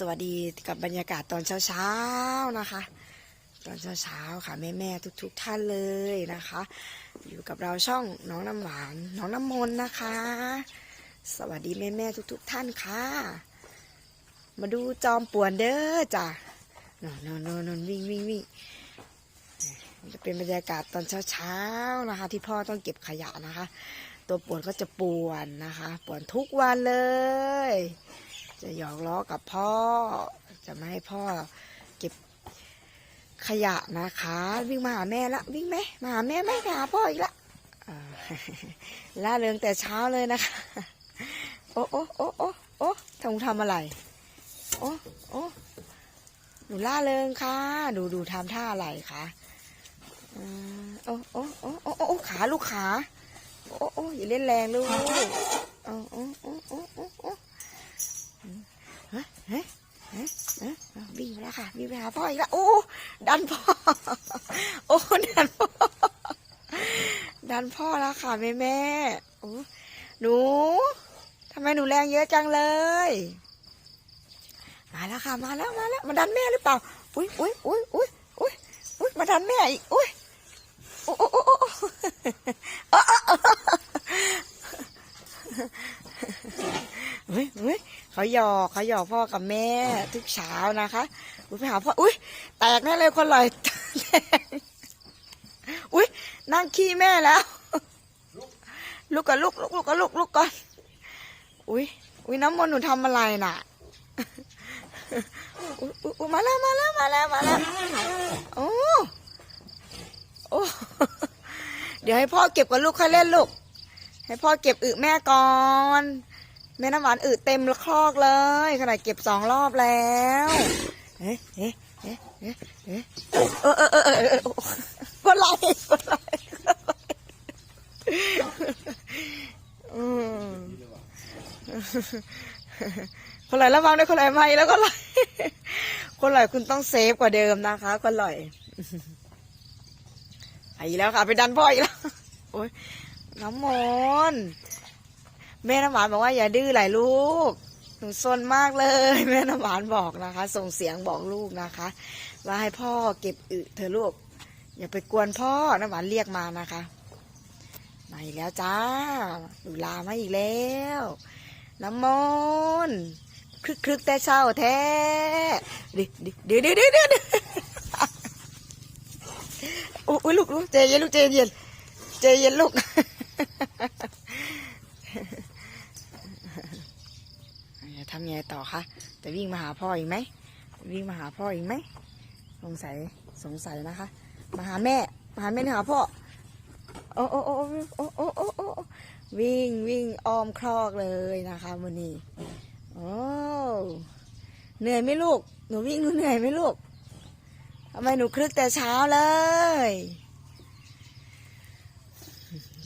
สวัสดีกับบรรยากาศตอนเช้าๆนะคะ ตอนเช้าๆค่ะแม่ๆทุกๆท่านเลยนะคะ อยู่กับเราช่องน้องน้ำหวานน้องน้ำมนต์นะคะ สวัสดีแม่ๆทุกๆท่านค่ะ มาดูจอมป่วนเด้อจ้ะนอนนอนนอนวิ่งวิ่งวิ่งจะเป็นบรรยากาศตอนเช้าๆนะคะ ที่พ่อต้องเก็บขยะนะคะ ตัวป่วนก็จะป่วนนะคะ ป่วนทุกวันเลย จะหยอกล้อกับพ่อ จะไม่ให้พ่อเก็บขยะนะคะ วิ่งมาหาแม่ละวิ่งไหมมาหาแม่ไหมไปหาพ่ออีกละล่าเริงแต่เช้าเลยนะคะ โอ้โอ้โอ้โอ้โอ้ทำทำอะไร โอ้โอ้หนูล่าเริงค่ะ ดูดูทำท่าอะไรคะอ่าโอ้โอ้โอ้โอ้โอ้ขาลูกขา โอ้โอ้อย่าเล่นแรงลูกโอ้โอ้โอ้โอ้โอ้ ฮ้ยเฮ้เฮ้เฮ้ยวิ่งไปแล้วค่ะวิ่งไปหาพ่ออีกแล้วโอ้ดันพ่อ โอ้ดันพ่อดันพ่อแล้วค่ะแม่แม่โอ้หนูทำไมหนูแรงเยอะจังเลย มาแล้วค่ะมาแล้วมาแล้วมาดันแม่หรือเปล่าอุ้ยอุ้ยอุ้ยอุ้ยอุ้ยอุ้ยมาดันแม่อีกอุ้ยโอ้โอ้โอ้โอ้เฮ้ยเฮ้ย เขาหยอกเขาหยอกพ่อกับแม่ทุกเช้านะคะอุ้ยไปหาพ่ออุ้ยแตกแน่เลยคนลอยอุ้ยนั่งขี้แม่แล้ว ลูกกับลูกลูกลูกกับลูกลูกก่อนอุ้ยอุ้ยน้ำมนต์หนูทำอะไรน่ะอุ้ยอุ้ยมาแล้วมาแล้วมาแล้วมาแล้วโอ้โอ้เดี๋ยวให้พ่อเก็บกับลูกค่อยเล่นลูก ให้พ่อเก็บอึแม่ก่อน แม่น้ำหวานอึเต็มคลอกเลย ขนาดเก็บสองรอบแล้วเอ๊ะเอ๊ะเอ๊ะเอ๊ะเอ๊ะเออเออเออเออเออก็ไล่ก็ไล่อืมคนไหลระวังด้วยคนไหลไม่แล้วก็ไหลคนไหลคุณต้องเซฟกว่าเดิมนะคะ คนไหลไปแล้วค่ะ ไปดันพ่ออีกแล้วโอ้ยน้ำมน แม่น้ำหวานบอกว่าอย่าดื้อหลายลูก หนูซนมากเลย แม่น้ำหวานบอกนะคะ ส่งเสียงบอกลูกนะคะ ว่าให้พ่อเก็บอึเธอลูก อย่าไปกวนพ่อน้ำหวานเรียกมานะคะมาอีกแล้วจ้าหนูลามาอีกแล้ว น้ำมนคลึกคลึกแต่เช้าแท้ดิดิดี๋ยวเดี๋ยวเดี๋ยวเดี๋ยวโอ้ยลูกลูกใจเย็นลูกใจเย็นใจเย็นลูก จะ ทำยังไงต่อคะจะวิ่งมาหาพ่ออีกไหมวิ่งมาหาพ่ออีกไหมสงสัยสงสัยนะคะ มาหาแม่มาหาแม่หรือหาพ่อโอ้โอ้โอ้โอ้โอ้โอ้โอ้วิ่งวิ่งอ้อมคลอกเลยนะคะวันนี้โอ้เหนื่อยไหมลูกหนูวิ่งหนูเหนื่อยไหมลูกทำไมหนูคลึกแต่เช้าเลย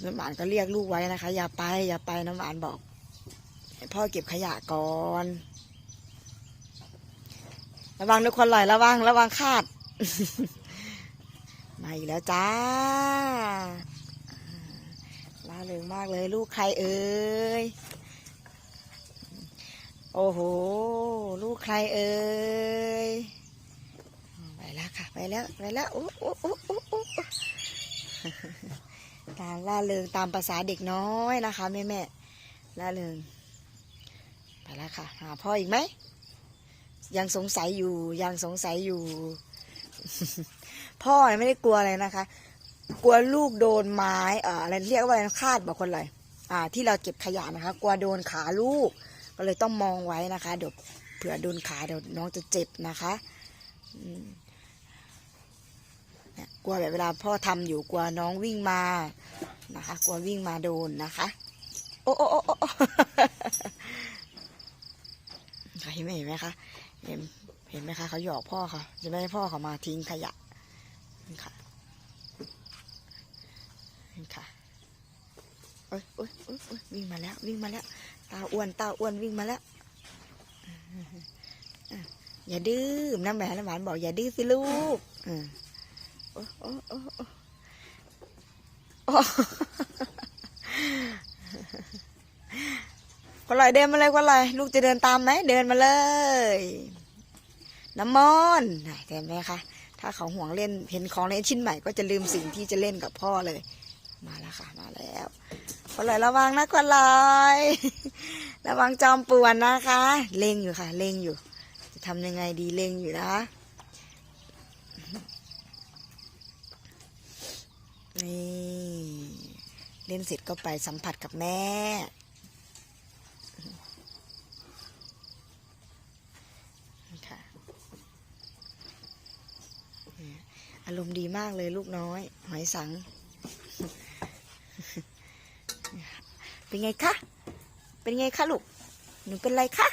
น้ำหวานก็เรียกลูกไว้นะคะ อย่าไปอย่าไปน้ำหวานบอก พ่อเก็บขยะก่อน ระวังทุกคนหน่อยระวังระวังคาด มาอีกแล้วจ้าล่าเริงมากเลยลูกใครเอ่ย โอ้โห ลูกใครเอ่ย ไปแล้วค่ะ ไปแล้ว ไปแล้วโอ้โอ้โอ้โอ้โอ้ตามล่าเริงตามภาษาเด็กน้อยนะคะแม่แม่ล่าเริง แล้วค่ะ หาพ่ออีกไหม ยังสงสัยอยู่ ยังสงสัยอยู่ พ่อไม่ได้กลัวอะไรนะคะ กลัวลูกโดนไม้อ่ออะไรเรียกว่าอะไรคาดบอกคนอะไรอ่า ที่เราเก็บขยะนะคะ กลัวโดนขาลูก ก็เลยต้องมองไว้นะคะเดี๋ยวเผื่อโดนขาเดี๋ยวน้องจะเจ็บนะคะกลัวแบบเวลาพ่อทำอยู่กลัวน้องวิ่งมานะคะ กลัววิ่งมาโดนนะคะ โอ้โอ้โอ้ เห็นไหมเห็นไหมคะเห็นเห็นไหมคะเขาหยอกพ่อเขาจะไม่ให้พ่อเขามาทิ้งขยะนี่ค่ะนี่ค่ะโอ้ยโอ้ยโอ้ยอ้ยวิ่งมาแล้ว วิ่งมาแล้ว ตาอ้วนตาอ้วนวิ่งมาแล้วอย่าดื้อน้ำแหวนน้ำหวานบอกอย่าดื้อสิลูกอะโอ้โอ้โอ้โอ้ โอ้คนลอยเดินมาเลยคนลอยลูกจะเดินตามไหมเดินมาเลย น้ำมอนต์น่ะเห็นไหมคะถ้าเขาห่วงเล่นเห็นของเล่นชิ้นใหม่ก็จะลืมสิ่งที่จะเล่นกับพ่อเลย มาแล้วค่ะมาแล้วคนลอยระวังนะคนลอยระวังจอมป่วนนะคะ เล็งอยู่ค่ะ เล็งอยู่ จะทำยังไงดีเล็งอยู่นะนี่เล่นเสร็จก็ไปสัมผัสกับแม่ค่ะเนี่ย อารมณ์ดีมากเลยลูกน้อย หอยสัง เป็นไงคะ เป็นไงคะลูก หนูเป็นไรคะ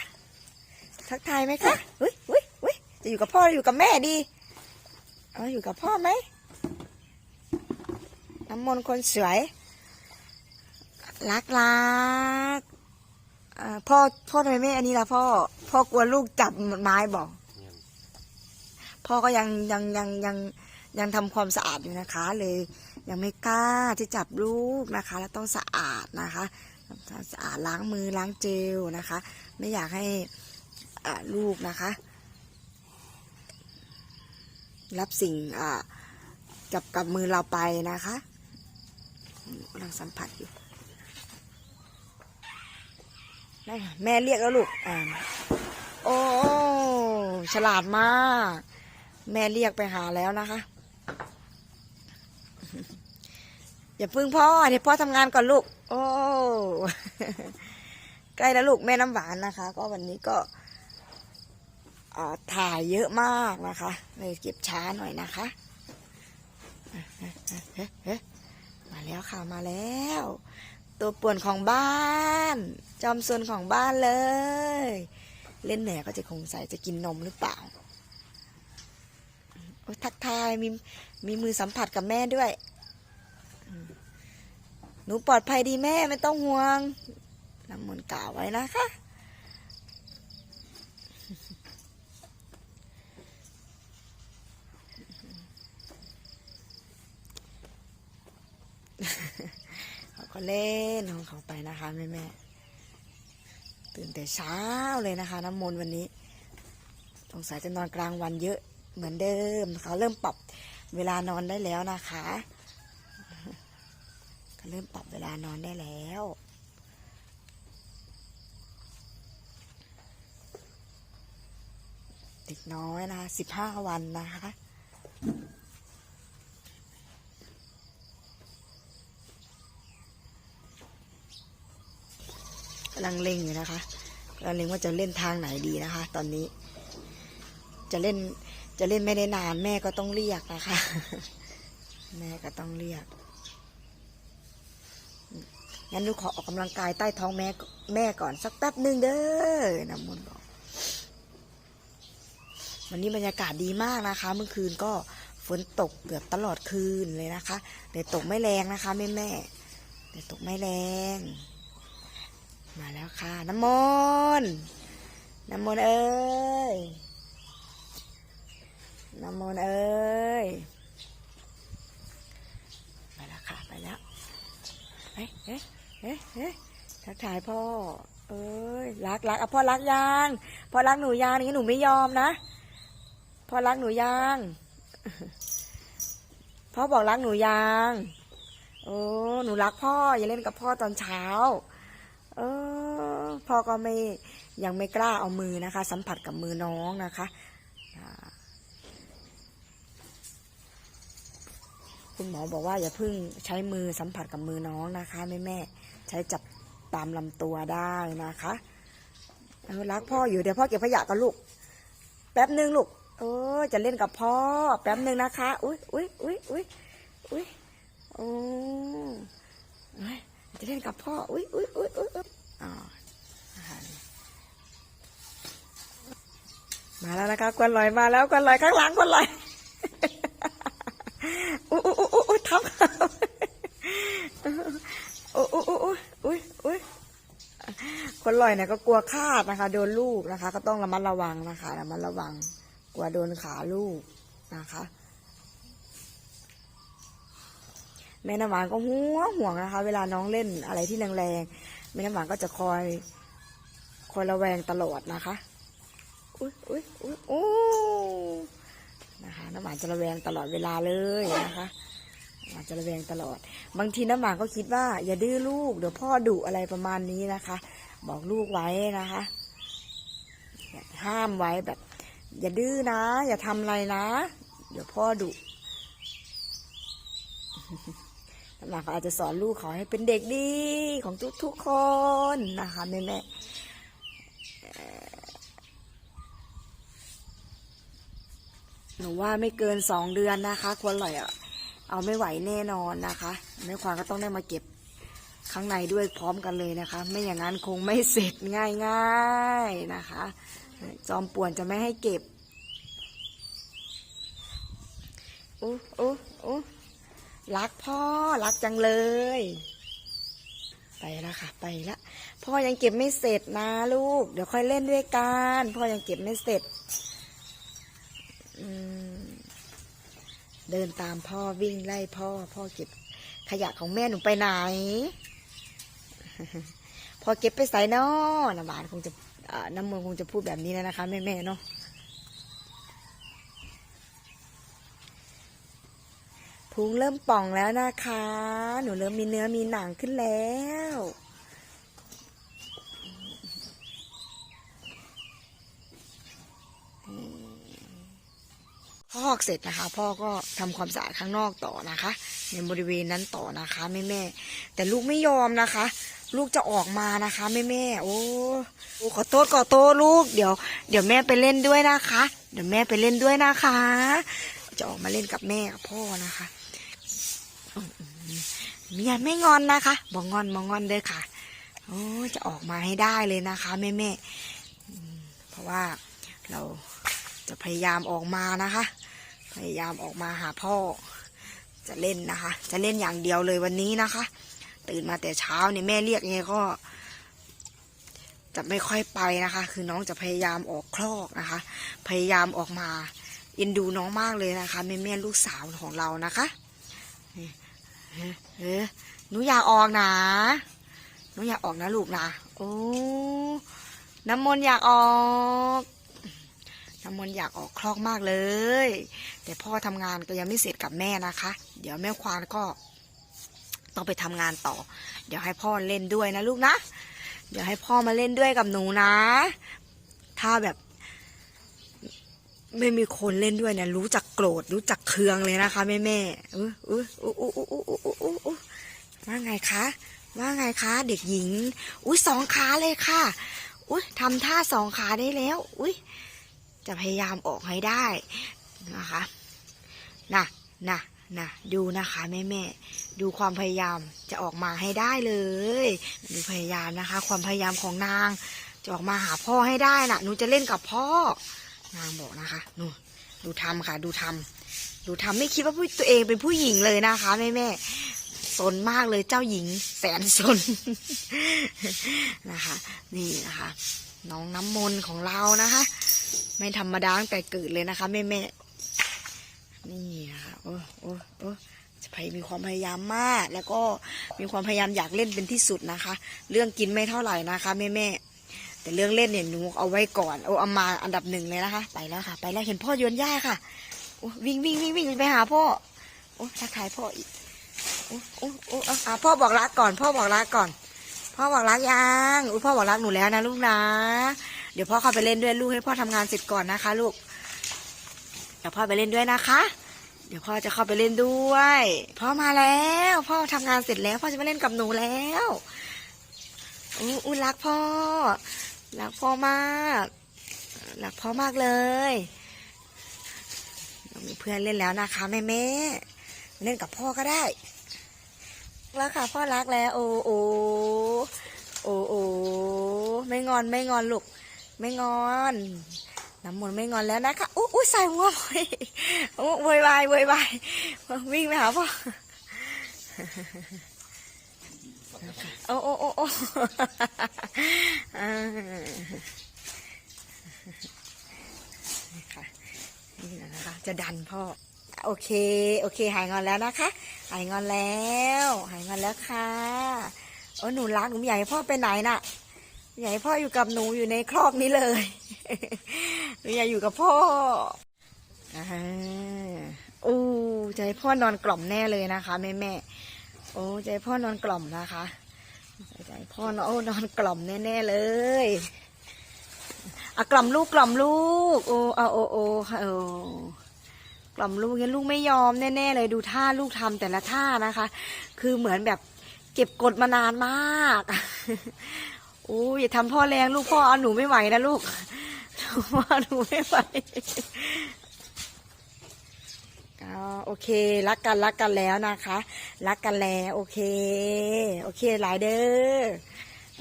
ทักทายไหมคะอุ้ยอุ้ยอุ้ยจะอยู่กับพ่อหรืออยู่กับแม่ดี เอาอยู่กับพ่อไหมน้ำมนต์คนสวย รักรักเอ่อพ่อพ่อทำไมไม่อันนี้ล่ะพ่อ พ่อกลัวลูกจับไม้บอก พ่อก็ยังยังยังยัง ยังทำความสะอาดอยู่นะคะ เลยยังไม่กล้าที่จับลูกนะคะ แล้วต้องสะอาดนะคะสะอาดล้างมือล้างเจลนะคะ ไม่อยากให้ลูกนะคะ รับสิ่งกับกับมือเราไปนะคะกำลังสัมผัสอยู่แม่เรียกแล้วลูกอ่าโอ้ฉลาดมาก แม่เรียกไปหาแล้วนะคะ อย่าพึ่งพ่อเดี๋ยวพ่อทำงานก่อนลูก โอ้ใกล้แล้วลูกแม่น้ำหวานนะคะ ก็วันนี้ก็ถ่ายเยอะมากนะคะเลยเก็บช้าหน่อยนะคะ มาแล้วค่ะมาแล้ว ตัวป่วนของบ้าน จอมซนของบ้านเลย เล่นเหนื่อก็จะคงใส่จะกินนมหรือเปล่าทักทายมีมีมือสัมผัสกับแม่ด้วย หนูปลอดภัยดีแม่ไม่ต้องห่วงน้ำมนต์กล่าวไว้นะคะเขาก็เล่นของเขาไปนะคะแม่แม่ตื่นแต่เช้าเลยนะคะน้ำมนต์วันนี้สงสัยจะนอนกลางวันเยอะเหมือนเดิมเขาเริ่มปรับเวลานอนได้แล้วนะคะ เริ่มปรับเวลานอนได้แล้วเด็กน้อยนะคะสิบห้าวันนะคะกำลังเล็งอยู่นะคะกำลังเล็งว่าจะเล่นทางไหนดีนะคะ ตอนนี้ จะเล่นจะเล่นไม่ได้นานแม่ก็ต้องเรียกนะคะ แม่ก็ต้องเรียก งั้นหนูขอออกกำลังกายใต้ท้องแม่แม่ก่อนสักแป๊บหนึ่งเด้อน้ำมนต์บอกวันนี้บรรยากาศดีมากนะคะ เมื่อคืนก็ฝนตกเกือบตลอดคืนเลยนะคะแต่ตกไม่แรงนะคะแม่แม่แต่ตกไม่แรง มาแล้วค่ะ น้ำมนต์น้ำมนต์เอ้ยน้ำมนต์เอ้ยไปแล้วค่ะ ไปแล้วเฮ้ยเฮ้ย เฮ้เฮ้ทักทายพ่อ เอ้ยรักรักอะพ่อรักยังพ่อรักหนูยังอย่างนี้หนูไม่ยอมนะพ่อรักหนูยังพ่อบอกรักหนูยังโอ้หนูรักพ่ออย่าเล่นกับพ่อตอนเช้า เออพ่อก็ไม่ยังไม่กล้าเอามือนะคะ สัมผัสกับมือน้องนะคะคุณหมอบอกว่าอย่าเพิ่งใช้มือสัมผัสกับมือน้องนะคะแม่แม่ ใช้จับตามลำตัวได้นะคะเออรักพ่ออยู่เดี๋ยวพ่อเก็บขยะกันลูก แป๊บหนึ่งลูกโอ้จะเล่นกับพ่อ แป๊บหนึ่งนะคะอุ้ยอุ้ยอุ้ยอุ้ยอุ้ยโอ้เอ้จะเล่นกับพ่ออุ้ยอุ้ยอุ้ยอุ้ยอุ๊ยอ๋ออามาแล้วนะคะกวนลอยมาแล้วกวนลอยข้างหลังกวนลอยอุ้ยอุ้ยอุ้ยทำอุ้ยอุ้ยอุ้ยอุ้ยอุ้ยคน ลอยเนี่ยก็กลัวคาดนะคะ โดนลูกนะคะ ก็ต้องระมัดระวังนะคะระมัดระวัง กลัวโดนขาลูกนะคะ แม่น้ำหวานก็ห่วงห่วงนะคะ เวลาน้องเล่นอะไรที่แรงๆแม่น้ำหวานก็จะคอยคอยระแวงตลอดนะคะอุ้ยอุ้ยอุ้ยโอ้นะคะน้ำหวานจะระแวงตลอดเวลาเลยนะคะหวานจะระแวงตลอด บางทีน้ำหวานก็คิดว่า อย่าดื้อลูกเดี๋ยวพ่อดุอะไรประมาณนี้นะคะ บอกลูกไว้นะคะ ห้ามไว้แบบ อย่าดื้อนะ อย่าทำอะไรนะ เดี๋ยวพ่อดุน้ำหวานก็อาจจะสอนลูกเขอให้เป็นเด็กดีของทุกๆคนนะคะแม่แม่หนูว่าไม่เกินสองเดือนนะคะ ควรหลอะเอาไม่ไหวแน่นอนนะคะแม่ควานก็ต้องได้มาเก็บ ข้างในด้วยพร้อมกันเลยนะคะ ไม่อย่างนั้นคงไม่เสร็จง่ายๆนะคะ จอมป่วนจะไม่ให้เก็บอู้อู้อู้รักพ่อรักจังเลย ไปแล้วค่ะ ไปละพ่อยังเก็บไม่เสร็จนะลูก เดี๋ยวค่อยเล่นด้วยกันพ่อยังเก็บไม่เสร็จเดินตามพ่อวิ่งไล่พ่อ พ่อเก็บขยะของแม่หนูไปไหน พอเก็บไปใส่นอน้ำหวานคงจะน้ำมันคงจะพูดแบบนี้แล้วนะคะแม่แม่ๆเนาะพุงเริ่มป่องแล้วนะคะ หนูเริ่มมีเนื้อมีหนังขึ้นแล้ว พอกเสร็จนะคะ พ่อก็ทำความสะอาดข้างนอกต่อนะคะ ในบริเวณนั้นต่อนะคะแม่แม่แต่ลูกไม่ยอมนะคะ ลูกจะออกมานะคะแม่แม่โอ้ขอโทษขอโทษลูกเดี๋ยว เดี๋ยวแม่ไปเล่นด้วยนะคะ เดี๋ยวแม่ไปเล่นด้วยนะคะ จะออกมาเล่นกับแม่กับพ่อนะคะเมียไม่งอนนะคะบอกงอนบอกงอนเด้อค่ะโอ้จะออกมาให้ได้เลยนะคะแม่แม่เพราะว่าเราจะพยายามออกมานะคะ พยายามออกมาหาพ่อ จะเล่นนะคะ จะเล่นอย่างเดียวเลยวันนี้นะคะ ตื่นมาแต่เช้าเนี่ยแม่เรียกยังไงก็ จะไม่ค่อยไปนะคะ คือน้องจะพยายามออกคลอกนะคะ พยายามออกมาเอ็นดูน้องมากเลยนะคะแม่แม่ลูกสาวของเรานะคะเฮ้เฮ้หนูอยากออกนะหนูอยากออกนะลูกนะโอ้น้ำมนต์อยากออก น้ำมนต์อยากออกคลอกมากเลย แต่พ่อทำงานก็ยังไม่เสร็จกับแม่นะคะ เดี๋ยวแม่ควานก็ต้องไปทำงานต่อ เดี๋ยวให้พ่อเล่นด้วยนะลูกนะ เดี๋ยวให้พ่อมาเล่นด้วยกับหนูนะ ถ้าแบบ ไม่มีคนเล่นด้วยเนี่ยรู้จักโกรธรู้จักเคืองเลยนะคะแม่แม่อุ้อุ้อุ้อุ้อุ้อุ้อุ้อุ้ยอุ้ยว่าไงคะ ว่าไงคะ เด็กหญิง อุ้ยสองขาเลยค่ะ อุ้ยทำท่าสองขาได้แล้ว อุ้ย จะพยายามออกให้ได้นะคะน่ะน่ะน่ะดูนะคะแม่แม่ดูความพยายามจะออกมาให้ได้เลย ดูพยายามนะคะ ความพยายามของนาง จะออกมาหาพ่อให้ได้น่ะหนูจะเล่นกับพ่อ นางบอกนะคะหนูดูทำค่ะ ดูทำดูทำไม่คิดว่าผู้ตัวเองเป็นผู้หญิงเลยนะคะแม่แม่สนมากเลยเจ้าหญิงแสนสนนะคะ นี่นะคะ น้องน้ำมนต์ของเรานะคะ ไม่ธรรมดาตั้งแต่เกิดเลยนะคะแม่แม่นี่นะคะโอ้โอ้โอ้จะพยมีความพยายามมาก แล้วก็มีความพยายามอยากเล่นเป็นที่สุดนะคะ เรื่องกินไม่เท่าไหร่นะคะแม่แม่แต่เรื่องเล่นเนี่ยหนูเอาไว้ก่อนเอาเอามาอันดับหนึ่งเลยนะคะ ไปแล้วค่ะ ไปแล้วเห็นพ่อโยนหญ้าค่ะโอ้วิ่งวิ่งวิ่งวิ่งไปหาพ่อโอ้ทักทายพ่ออีกโอ้โอ้โอ้อะพ่อบอกรักก่อน พ่อบอกรักก่อน พ่อบอกรักยังอุ้ยพ่อบอกรักหนูแล้วนะลูกนะ เดี๋ยวพ่อเข้าไปเล่นด้วยลูกให้พ่อทำงานเสร็จก่อนนะคะ ลูก เดี๋ยวพ่อไปเล่นด้วยนะคะ เดี๋ยวพ่อจะเข้าไปเล่นด้วย พ่อมาแล้ว พ่อทำงานเสร็จแล้วพ่อจะมาเล่นกับหนูแล้วอู้อู้รักพ่อ รักพ่อมากรักพ่อมากเลยมีเพื่อนเล่นแล้วนะคะแม่แม่เล่นกับพ่อก็ได้รักค่ะพ่อรักแล้ว โอ้โอ้โอ้โอ้ไม่งอนไม่งอนลูก ไม่งอน น้ำมนต์ไม่งอนแล้วนะคะอู้อู้ใส่หัวไปโอ้วยวายโวยวายวิ่งไปหาพ่อโอ้โอ้โอ้โอ้อ่านี่นะคะ จะดันพ่อ โอเค โอเค หายงอนแล้วนะคะ หายงอนแล้ว หายงอนแล้วค่ะ โอ้หนูรักหนูให้พ่อไปไหนน่ะ อยากให้พ่ออยู่กับหนูอยู่ในครอกนี้เลยหนูอยากอยู่กับพ่ออ่าอู้ใจพ่อนอนกล่อมแน่เลยนะคะแม่แม่โอ้ใจพ่อนอนกล่อมนะคะใจพ่อนอนโอ้นอนกล่อมแน่ๆเลยอะกล่อมลูกกล่อมลูก โอ้เอาโอ้โอ้ค่ะโอกล่อมลูกเงั้นลูกไม่ยอมแน่ๆเลยดูท่าลูกทำแต่ละท่านะคะ คือเหมือนแบบเก็บกดมานานมาก อ้ยอย่าทำพ่อแรงลูกพ่อเอาหนูไม่ไหวนะลูกพ่อเอาหนูไม่ไหวอ๋อโอเค รักกันรักกันแล้วนะคะ รักกันแล้ว โอเค โอเคหลายเด้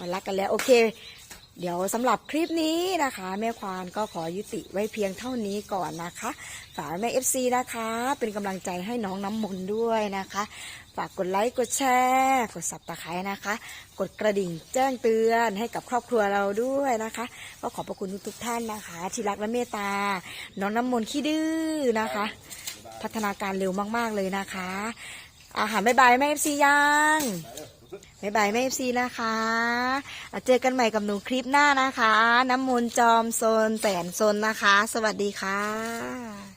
อรักกันแล้ว โอเค เดี๋ยวสำหรับคลิปนี้นะคะ แม่ควานก็ขอยุติไว้เพียงเท่านี้ก่อนนะคะ ฝากแม่เอฟซีนะคะ เป็นกำลังใจให้น้องน้ำมนต์ด้วยนะคะ ฝากกดไลค์กดแชร์กดสับตะไคร้นะคะ กดกระดิ่งแจ้งเตือนให้กับครอบครัวเราด้วยนะคะ ก็ขอบพระคุณทุกๆท่านนะคะ ที่รักและเมตตา น้องน้ำมนต์ขี้ดื้อนะคะ พัฒนาการเร็วมากๆเลยนะคะ อาหารบายบายแม่เอฟซียัง บายบายแม่เอฟซีนะคะเจอกันใหม่กับหนูคลิปหน้านะคะ น้ำมูลจอมโซนแสนโซนนะคะ สวัสดีค่ะ